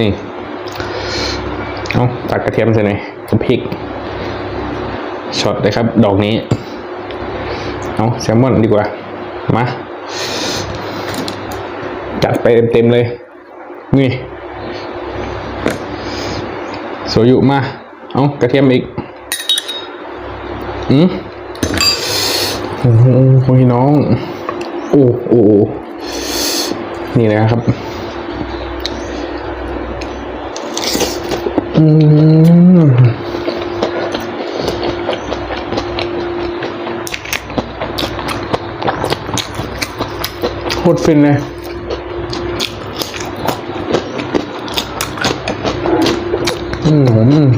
นี่เอาตัดกระเทียมใส่หน่อยกับพริกช็อตเลยครับ ดอกนี้ เอาแซลมอนดีกว่า มา จัดไปเต็มๆเลย นี่โซยุมา เอากระเทียมอีก อืมโอ้โหน้อง โอ้โอ้โอนี่เลยนะครับ อืมโคตรฟินเลยอืม